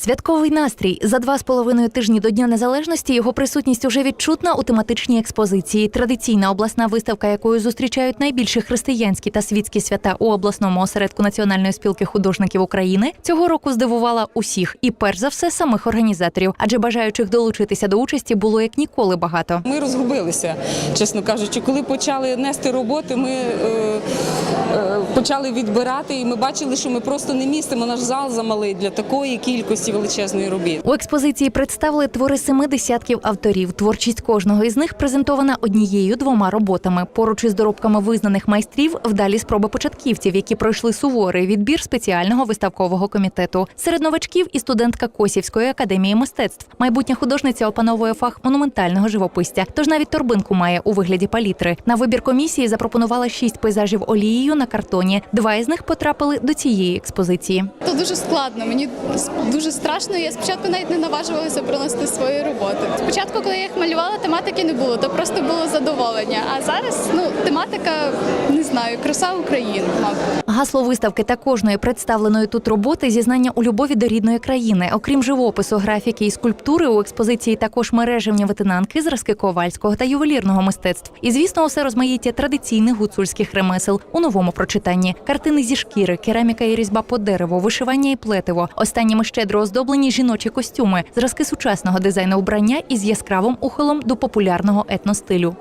Святковий настрій за два з половиною тижні до Дня Незалежності його присутність уже відчутна у тематичній експозиції. Традиційна обласна виставка, якою зустрічають найбільші християнські та світські свята у обласному осередку Національної спілки художників України, цього року здивувала усіх і перш за все самих організаторів, адже бажаючих долучитися до участі було як ніколи багато. Ми розгубилися, чесно кажучи. Коли почали нести роботи, ми е, е, почали відбирати, і ми бачили, що ми просто не містимо наш зал замалий для такої кількості величезної робіт. У експозиції представили твори семи десятків авторів. Творчість кожного із них презентована однією двома роботами. Поруч із доробками визнаних майстрів вдалі спроби початківців, які пройшли суворий відбір спеціального виставкового комітету. Серед новачків і студентка Косівської академії мистецтв. Майбутня художниця опановує фах монументального живописця. Тож навіть торбинку має у вигляді палітри. На вибір комісії запропонувала шість пейзажів олією на картоні. Два із них потрапили до цієї експозиції. Це дуже складно. Мені дуже страшно. Я спочатку навіть не наважувалася приносити свої роботи. Спочатку, коли я їх малювала, тематики не було, то просто було задоволення. А зараз ну тематика не знаю, краса України, мабуть. Гасло виставки та кожної представленої тут роботи зізнання у любові до рідної країни. Окрім живопису, графіки і скульптури, у експозиції також мережевні ветенанки, зразки ковальського та ювелірного мистецтв. І звісно, усе розмаїття традиційних гуцульських ремесел у новому прочитанні: картини зі шкіри, кераміка і різьба по дереву, вишивання і плетиво. Останніми щедро оздоблені жіночі костюми, зразки сучасного дизайну вбрання із яскравим ухилом до популярного етностилю.